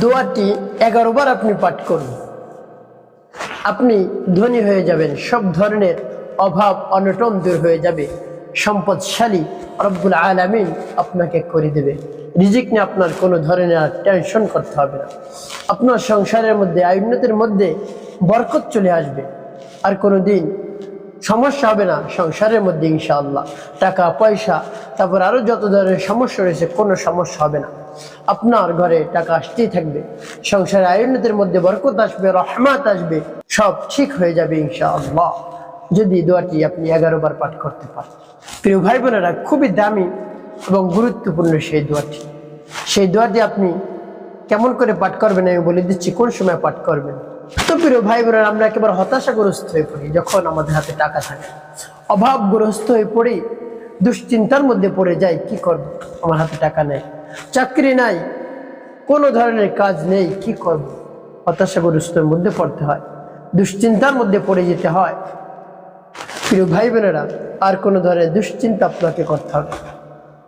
দোয়াটি এগারো বার আপনি পাঠ করুন। আপনি ধনী হয়ে যাবেন, সব ধরনের অভাব, অনটন দূর হয়ে যাবে। সম্পদশালী রব্বুল আলামিন আপনাকে করে দেবে। রিজিক নিয়ে আপনার কোনো ধরনের টেনশন করতে হবে না। আপনার সংসারের মধ্যে, আইনতের মধ্যে বরকত চলে আসবে। আর কোনো দিন সমস্যা হবে না সংসারের মধ্যে ইনশাআল্লাহ। টাকা, পয়সা, তারপর আরও যত ধরনের সমস্যা রয়েছে, কোনো সমস্যা হবে না। আপনার ঘরে টাকা আসতেই থাকবে। সংসারে আয়ুন্নতের মধ্যে বরকত আসবে, রহমাত আসবে, সব ঠিক হয়ে যাবে ইনশাআল্লাহ। যদি দোয়াটি আপনি এগারো বার পাঠ করতে পারেন। প্রিয় ভাই বোনেরা খুবই দামি এবং গুরুত্বপূর্ণ সেই দোয়াটি। সেই দোয়াটি আপনি কেমন করে পাঠ করবেন আমি বলে দিচ্ছি, কোন সময় পাঠ করবেন? তো প্রিয় ভাই বোনেরা আমরা একেবারে হতাশাগ্রস্ত হয়ে পড়ি যখন আমাদের হাতে টাকা থাকে। অভাবগ্রস্ত হয়ে পড়ি, দুশ্চিন্তার মধ্যে পড়ে যাই, কি করব? আমার হাতে টাকা নেই। চাকরি নাই, কোনো ধরনের কাজ নেই, কি করব? হতাশাগ্রস্তের মধ্যে পড়তে হয়, দুশ্চিন্তার মধ্যে পড়ে যেতে হয়। প্রিয় ভাই বোনেরা আর কোনো ধরনের দুশ্চিন্তা আপনাকে করতে হবে।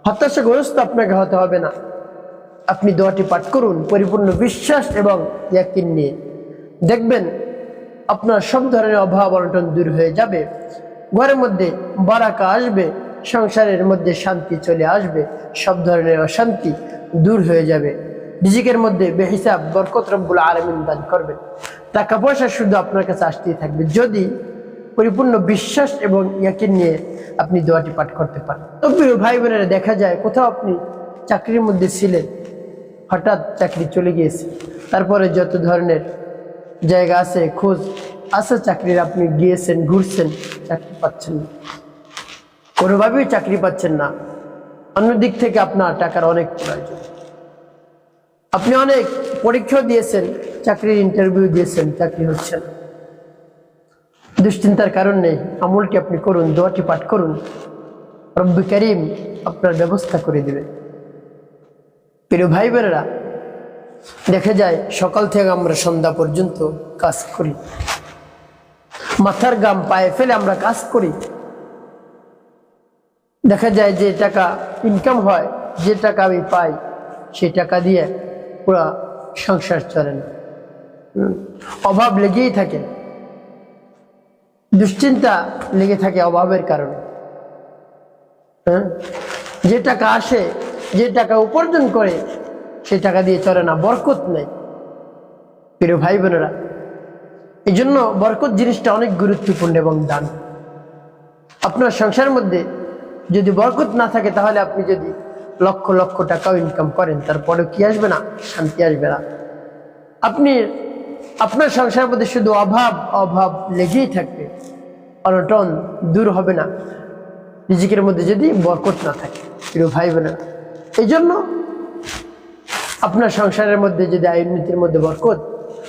হতাশাগ্রস্ত আপনাকে হতে হবে না। আপনি দোয়াটি পাঠ করুন, পরিপূর্ণ বিশ্বাস এবং ইয়াকিন নিয়ে। দেখবেন, আপনার সব ধরনের অভাব অনটন দূর হয়ে যাবে। ঘরের মধ্যে বারাকা আসবে সংসারের মধ্যে শান্তি চলে আসবে, সব ধরনের অশান্তি দূর হয়ে যাবে। রিজিকের মধ্যে বেহিসাব, বরকত রব্বুল আলমিন দান করবেন। টাকা পয়সা শুধু আপনার কাছে আসতেই থাকবে, যদি পরিপূর্ণ বিশ্বাস এবং ইয়াকে নিয়ে আপনি দোয়াটি পাঠ করতে পারেন। তো প্রিয় ভাই বোনেরা, দেখা যায় কোথাও আপনি চাকরির মধ্যে ছিলেন, হঠাৎ চাকরি চলে গিয়েছে, তারপরে যত ধরনের জায়গা আছে, খোঁজ আছে, চাকরির আপনি গিয়েছেন, ঘুরছেন, চাকরি পাচ্ছেন না। কোনোভাবেই চাকরি পাচ্ছেন না। অন্য দিক থেকে আপনার টাকার অনেক প্রয়োজন। আপনি অনেক পরীক্ষা দিয়েছেন, চাকরির ইন্টারভিউ দিয়েছেন, চাকরি হচ্ছে না। দুশ্চিন্তার কারণ আমলটি আপনি করুন, দোয়াটি পাঠ করুন। রব্বি করিম আপনার ব্যবস্থা করে দেবে প্রিয় ভাই বোনেরা দেখা যায় সকাল থেকে আমরা সন্ধ্যা পর্যন্ত কাজ করি। মাথার গাম পায়ে ফেলে আমরা কাজ করি। দেখা যায় যে টাকা ইনকাম হয়, যে টাকা আমি পাই সেই টাকা দিয়ে পুরা সংসার চলে না। অভাব লেগেই থাকে। দুশ্চিন্তা লেগে থাকে অভাবের কারণে। হ্যাঁ যে টাকা আসে, যে টাকা উপার্জন করে, সে টাকা দিয়ে চলে না, বরকত নেই। প্রিয় ভাই বোনেরা এই জন্য বরকত জিনিসটা অনেক গুরুত্বপূর্ণ এবং দান আপনার সংসারের মধ্যে যদি বরকত না থাকে, তাহলে আপনি যদি লক্ষ লক্ষ টাকাও ইনকাম করেন তারপরে কি আসবে না? শান্তি আসবে না। আপনি, আপনার সংসারের মধ্যে শুধু অভাব অভাব লেগেই থাকবে। অনটন দূর হবে না। রিজিকের মধ্যে যদি বরকত না থাকে, প্রিয় ভাই বোনেরা এই জন্য আপনার সংসারের মধ্যে যদি আয়ুর্নীতির মধ্যে বরকত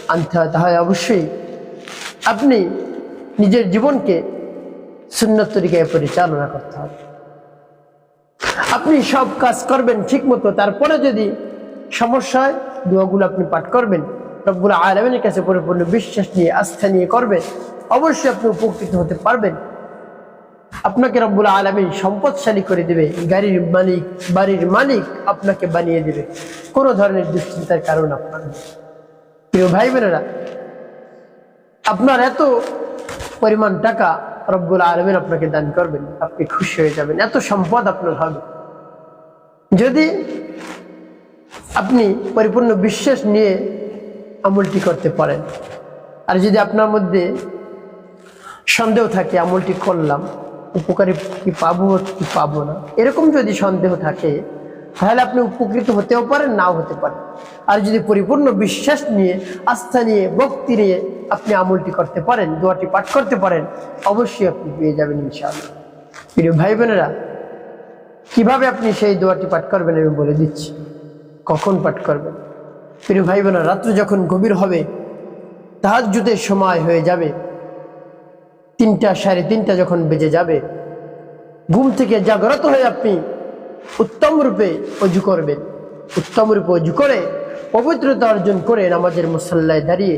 আনতে হয়, তাহলে অবশ্যই আপনি নিজের জীবনকে সুন্নত তরিকায় পরিচালনা করতে হবে। আপনি সব কাজ করবেন ঠিক মতো তারপরে যদি সমস্যা হয়, দোয়াগুলো আপনি পাঠ করবেন। রব্বুল আলমিনের কাছে পরিপূর্ণ বিশ্বাস নিয়ে, আস্থা নিয়ে করবেন। অবশ্যই আপনি উপকৃত হতে পারবেন। আপনাকে রব্বুল আলমিন সম্পদশালী করে দেবে। গাড়ির মালিক, বাড়ির মালিক আপনাকে বানিয়ে দেবে। কোনো ধরনের দুশ্চিন্তার কারণ আপনার প্রিয় ভাই বোনেরা আপনার এত পরিমাণ টাকা রব্বুল আলমিন আপনাকে দান করবেন, আপনি খুশি হয়ে যাবেন। এত সম্পদ আপনার হবে। যদি আপনি পরিপূর্ণ বিশ্বাস নিয়ে আমলটি করতে পারেন, আর যদি আপনার মধ্যে সন্দেহ থাকে, আমলটি করলাম, উপকারী কি পাবো কি পাবো না, এরকম যদি সন্দেহ থাকে, তাহলে আপনি উপকৃত হতেও পারেন, নাও হতে পারেন। আর যদি পরিপূর্ণ বিশ্বাস নিয়ে, আস্থা নিয়ে, ভক্তি নিয়ে আপনি আমলটি করতে পারেন, দোয়াটি পাঠ করতে পারেন, অবশ্যই আপনি পেয়ে যাবেন ইনশাআল্লাহ। প্রিয় ভাই বোনেরা কীভাবে আপনি সেই দোয়াটি পাঠ করবেন আমি বলে দিচ্ছি। কখন পাঠ করবেন? প্রিয় ভাই বোনেরা রাত্র যখন গভীর হবে, তাহাজ্জুদের সময় হয়ে যাবে। তিনটা সাড়ে তিনটা যখন বেজে যাবে, ঘুম থেকে জাগ্রত হয়ে আপনি উত্তম রূপে অজু করবেন। উত্তম রূপে অজু করে, পবিত্রতা অর্জন করে নামাজের মুসল্লায় দাঁড়িয়ে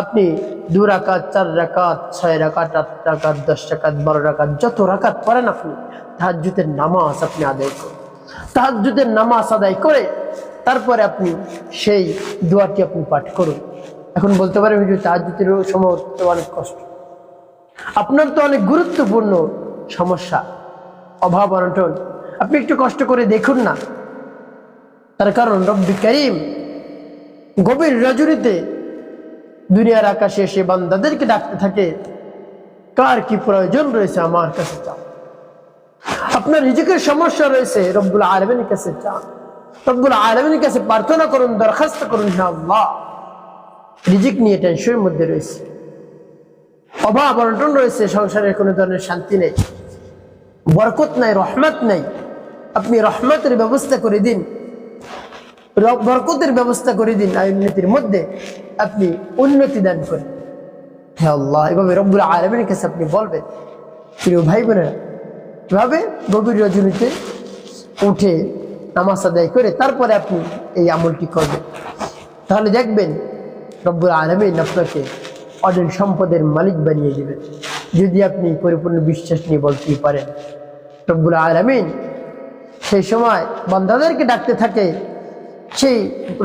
আপনি দু রাকাত, চার রাকাত, ছয় রাকাত, আট রাকাত, দশ রাকাত, বারো রাকাত, যত রাকাত পড়েন আপনি, তাহাজ্জুদের নামাজ আপনি আদায় করুন। তাহাজ্জুদের নামাজ আদায় করে তারপরে আপনি সেই দোয়াটি আপনি পাঠ করুন। এখন বলতে পারেন হুজুর তাহাজ্জুদের সময় অনেক কষ্ট। আপনার তো অনেক গুরুত্বপূর্ণ সমস্যা, অভাব অনটন। আপনি একটু কষ্ট করে দেখুন না। তার কারণ রব্বি করিম গভীর রজনীতে দুনিয়ার আকাশে এসে বান্দাদেরকে ডাকতে থাকে, কার কি প্রয়োজন রয়েছে আমার কাছে চাও। আপনার রিজিকের সমস্যা রয়েছে, রব্বুল আলমিনের কাছে চান। রব্বুল আলমিনের কাছে প্রার্থনা করুন, দরখাস্ত করুন আল্লাহ। রিজিক নিয়ে টেনশনের মধ্যে রয়েছে। অভাব অনটন রয়েছে, সংসারের কোনো ধরনের শান্তি নেই। বরকত নাই, রহমত নাই। আপনি রহমতের ব্যবস্থা করে দিন। বরকতের ব্যবস্থা করে দিন আর উন্নতির মধ্যে। আপনি উন্নতি দান করেন। হ্যাঁ আল্লাহ, এভাবে রব্বুল আলমের কাছে আপনি বলবেন। প্রিয় ভাই বোনেরা এভাবে গভীর রজনীতে উঠে নামাজ আদায় করে তারপরে আপনি এই আমলটি করবেন? তাহলে দেখবেন রব্বুল আলমিন আপনাকে অডেল সম্পদের মালিক বানিয়ে দেবেন। যদি আপনি পরিপূর্ণ বিশ্বাস নিয়ে বলতেই পারেন। রব্বুল আলমিন সেই সময় বন্ধাদেরকে ডাকতে থাকে সেই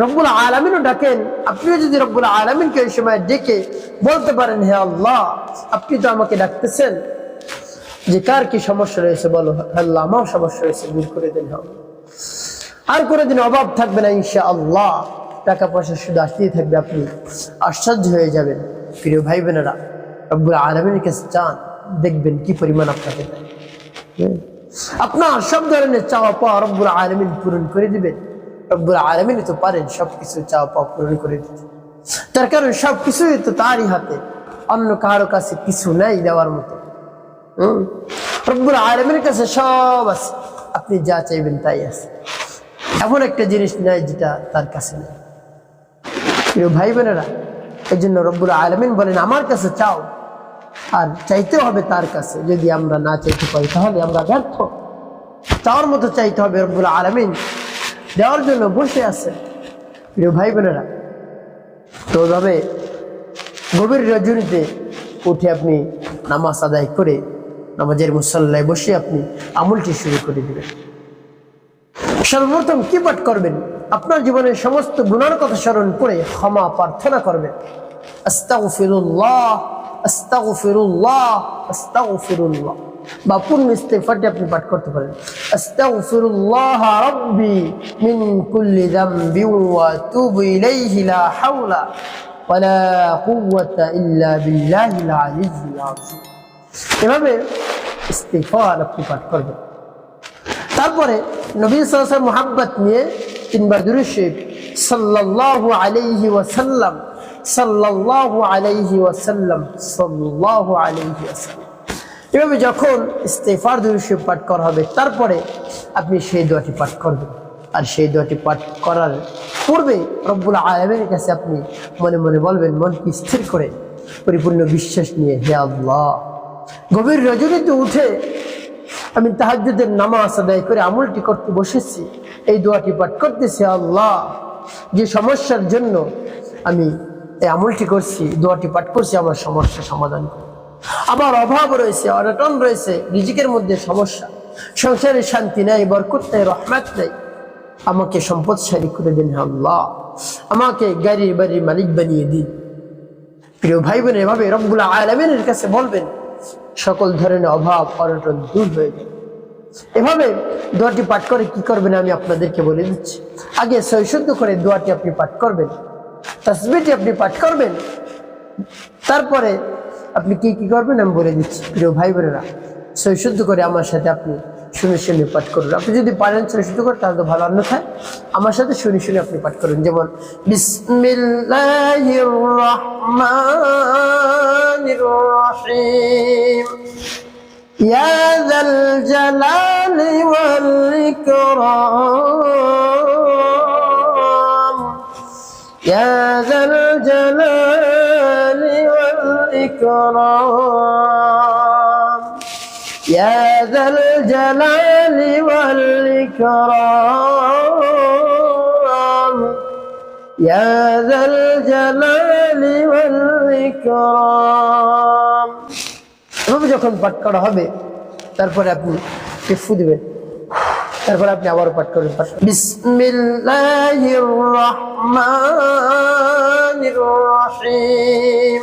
রব্বুল আলমিনও ডাকেন, আপনিও যদি রব্বুল আলমিনকে ওই সময় ডেকে বলতে পারেন, হে আল্লাহ, আপনি তো আমাকে ডাকতেছেন। যে কার কি সমস্যা রয়েছে বলো? আল্লাহ, আমার সমস্যা রয়েছে, দূর করে দেন। আর কোনোদিন অভাব থাকবে না ইনশা আল্লাহ টাকা পয়সা শুধু আসতেই থাকবে, আপনি আশ্চর্য হয়ে যাবেন। প্রিয় ভাই বোনেরা রব্বুল আলমিনের কাছে চান, দেখবেন কি পরিমাণ আপনাকে দেয়। আপনার সব ধরনের চাওয়া পাওয়া রব্বুল আলমিন পূরণ করে দিবেন। রব্বুল আলমিন তো পারেন সব কিছু চাওয়া পাওয়া পূরণ করে দিতে। তার কারণ সব কিছুই তো তারই হাতে। অন্য কারও কাছে কিছু নাই দেওয়ার মতো। হুম? রব্বুল আলমের কাছে সব আছে। আপনি যা চাইবেন তাই আছে। এমন একটা জিনিস নাই যেটা তার কাছে নেই। ভাই বোনেরা এই জন্য রব্বুল আলমিন বলেন, আমার কাছে চাও। আর চাইতে হবে তার কাছে। যদি আমরা না চাইতে পারি, তাহলে আমরা ব্যর্থ। চাওয়ার মতো চাইতে হবে রব্বুল আলমিন। দেওয়ার জন্য বসে আছে। প্রিয় ভাই বোনেরা তো ওইভাবে গভীর রজনীতে উঠে আপনি নামাজ আদায় করে নামাজের মুসল্লায় বসে আপনি আমলটি শুরু করে দিবেন। সর্বপ্রথম কি পাঠ করবেন। আপনার জীবনের সমস্ত গুণার কথা স্মরণ করে ক্ষমা প্রার্থনা করবেন। আস্তাগফিরুল্লাহ আস্তাগফিরুল্লাহ আস্তাগফিরুল্লাহ। বা পূর্ণ ইস্তেগফারটি আপনি পাঠ করতে পারেন আস্তাগফিরুল্লাহ রাব্বি মিন কুল্লি যামবি ওয়া আতুবু ইলাইহি লা হাওলা ওয়ালা কুওয়াতা ইল্লা বিল্লাহিল আলিয়্যিল আযীম এভাবে ইস্তেগফার আপনি পাঠ করবেন তারপরে নবী সাল্লাল্লাহু মোহাব্বত নিয়ে তিনবার দুরুশিব সাল্লাল্লাহু আলাইহি ওয়াসাল্লাম সাল্লাল্লাহু আলাইহি ওয়াসাল্লাম সাল্লাল্লাহু আলাইহি ওয়াসাল্লাম এভাবে যখন ইস্তেফার দুরুশিব পাঠ করা হবে, তারপরে আপনি সেই দোয়াটি পাঠ করবেন। আর সেই দোয়াটি পাঠ করার পূর্বে রব্বুল আলমের কাছে আপনি মনে মনে বলবেন, মনকে স্থির করে, পরিপূর্ণ বিশ্বাস নিয়ে, হে আল্লাহ, গভীর রজনীতে উঠে আমি তাহাজ্জুদের নামাজ আদায় করে আমলটি করতে বসেছি, এই দোয়াটি পাঠ করতেছি আল্লাহ, যে সমস্যার জন্য আমি এই আমলটি করছি, দোয়াটি পাঠ করছি, আমার সমস্যা সমাধান আমার অভাব রয়েছে, অনটন রয়েছে, রিজিকের মধ্যে সমস্যা। সংসারে শান্তি নেই, বরকত নেই, রহমত নেই। আমাকে সম্পদশালী করে দিন আল্লাহ। আমাকে গাড়ির বাড়ির মালিক বানিয়ে দিন। প্রিয় ভাই বোন এভাবে রব্বুল আলমিনের কাছে বলবেন, সকল ধরনের অভাব, অনটন দূর হয়ে যাবে। এভাবে দোয়াটি পাঠ করে কি করবেন আমি আপনাদেরকে বলে দিচ্ছি। আগে সৈশুদ্ধ করে দোয়াটি আপনি পাঠ করবেন তসবিটি আপনি পাঠ করবেন, তারপরে আপনি কি কি করবেন? আমি বলে দিচ্ছি, প্রিয় ভাই বোনেরা সৈশুদ্ধ করে আমার সাথে আপনি শুনে শুনে পাঠ করুন। আপনি যদি পারেন সৈশুদ্ধ করে, তাহলে তো ভালো। অন্যথায় আমার সাথে শুনে শুনে আপনি পাঠ করুন। যেমন বিসমিল্লাহির والإكرام يا ذا الجلال والإكرام يا ذا الجلال والإكرام এভাবে যখন পাঠ করা হবে তারপরে আপনি একটু ফু দিবেন তারপর আপনি আবারও পাঠ করবেন বিসমিল্লাহির রহমানির রহিম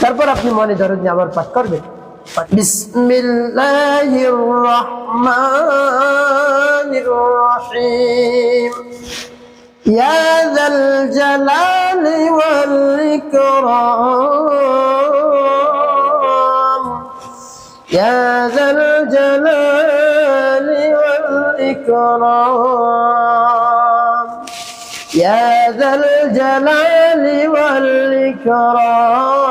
তারপর আপনি মনে ধরেন যে আবার পাঠ করবেন? বিসমিল্লাহির রহমানির রহিম ইয়া যাল জালালি ওয়াল ইকরাম। ইয়া যাল জালালি ওয়াল ইকরাম। ইয়া যাল জালালি ওয়াল ইকরাম।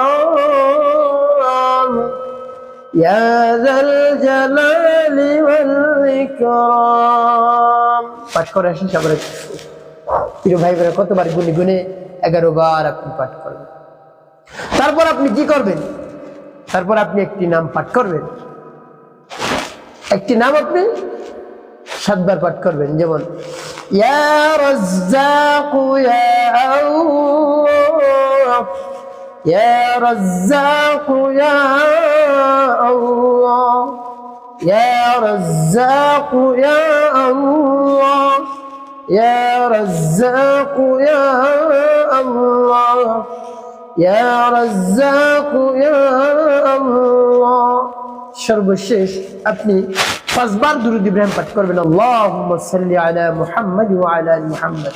পাঠ করে আসেন সবার প্রিয় ভাই বোনেরা কতবার গুনে গুনে এগারো বার আপনি পাঠ করবেন। তারপর আপনি কি করবেন? তারপর আপনি একটি নাম পাঠ করবেন। একটি নাম আপনি সাতবার পাঠ করবেন। যেমন, ইয়া রাজ্জাকু, ইয়া ইয়া রাজ্জাকু ইয়া আল্লাহ ইয়া রাজ্জাকু ইয়া আল্লাহ ইয়া রাজ্জাকু ইয়া আল্লাহ ইয়া রাজ্জাকু ইয়া আল্লাহ সর্বশেষ আপনি পাঁচবার দুরুদ ইব্রাহিম পাঠ করবেন আল্লাহুম্মা সাল্লি আলা মুহাম্মদ ওয়া আলা আলি মুহাম্মদ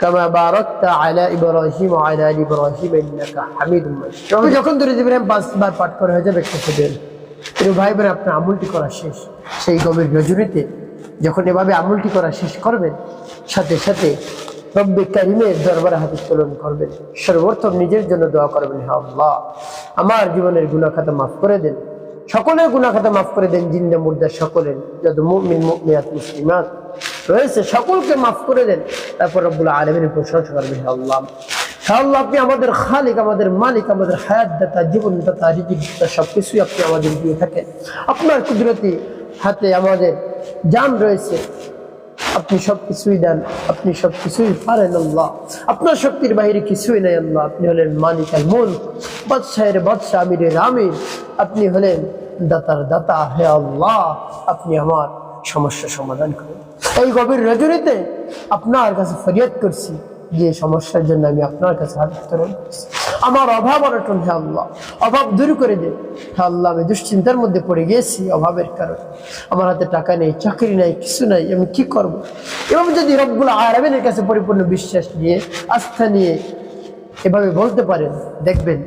সর্বোত্তম পাঁচবার পাঠ যাবে করা শেষ। সেই গভীর যখন এভাবে করা শেষ করবেন সাথে সাথে করবেন। নিজের জন্য দোয়া করবেন হ্যাঁ আমার জীবনের গুণাখাতা মাফ করে দেন। সকলের গুণাখাতা মাফ করে দেন জিন্দা মুর্দা সকলের। যত মুমিন মুসলিমাত রয়েছে, সকলকে মাফ করে দেন। তারপর রব্বুল আলমের প্রশংসা করবেন আল্লাহ। আল্লাহ, আপনি আমাদের খালিক, আমাদের মালিক, আমাদের হায়াত দাতা জীবন দাতা রিজিক দাতা সবকিছুই আপনি আমাদের দিয়ে থাকেন। আপনার কুদরতি হাতে আমাদের জান রয়েছে। আপনি সব কিছুই দেন, আপনি সব কিছুই পারেন আল্লাহ। আপনার শক্তির বাইরে কিছুই নাই আল্লাহ। আপনি হলেন মালিক আল মন বাদশাহের বাদশাহ, আমিরের আমির। আপনি হলেন দাতার দাতা, হে আল্লাহ। আপনি আমার সমস্যা সমাধান করেন। এই গভীর রজনীতে আপনার কাছে ফরিয়াদ করছি যে সমস্যার জন্য আমি আপনার কাছে হাত করছি। আমার অভাব অনটন হে আল্লাহ। অভাব দূর করে দিন হে আল্লাহ, আমি দুশ্চিন্তার মধ্যে পড়ে গিয়েছি অভাবের কারণে। আমার হাতে টাকা নেই, চাকরি নাই, কিছু নাই, আমি কি করব? এবং যদি রব্বুল আরবের কাছে পরিপূর্ণ বিশ্বাস নিয়ে, আস্থা নিয়ে এভাবে বলতে পারেন, দেখবেন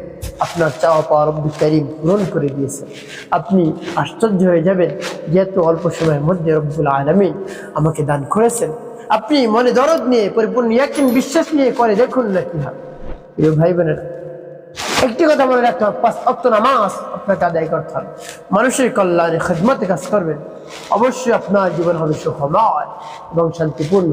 আপনার চাওয়া পাওয়া রব্বি করিম পূরণ করে দিয়েছেন। আপনি আশ্চর্য হয়ে যাবেন যেহেতু অল্প সময়ের মধ্যে রব্বুল আলমিন আমাকে দান করেছেন। আপনি মনে দরদ নিয়ে, পরিপূর্ণ ইয়াকিন বিশ্বাস নিয়ে করে দেখুন না কি হয় প্রিয় ভাই বোনেরা একটি কথা মনে রাখতে হবে, পাঁচ অক্ত নামাজ আপনাকে আদায় করতে হবে। মানুষের কল্যাণে খেদমতে কাজ করবেন। অবশ্যই আপনার জীবন হবে সুখময় এবং শান্তিপূর্ণ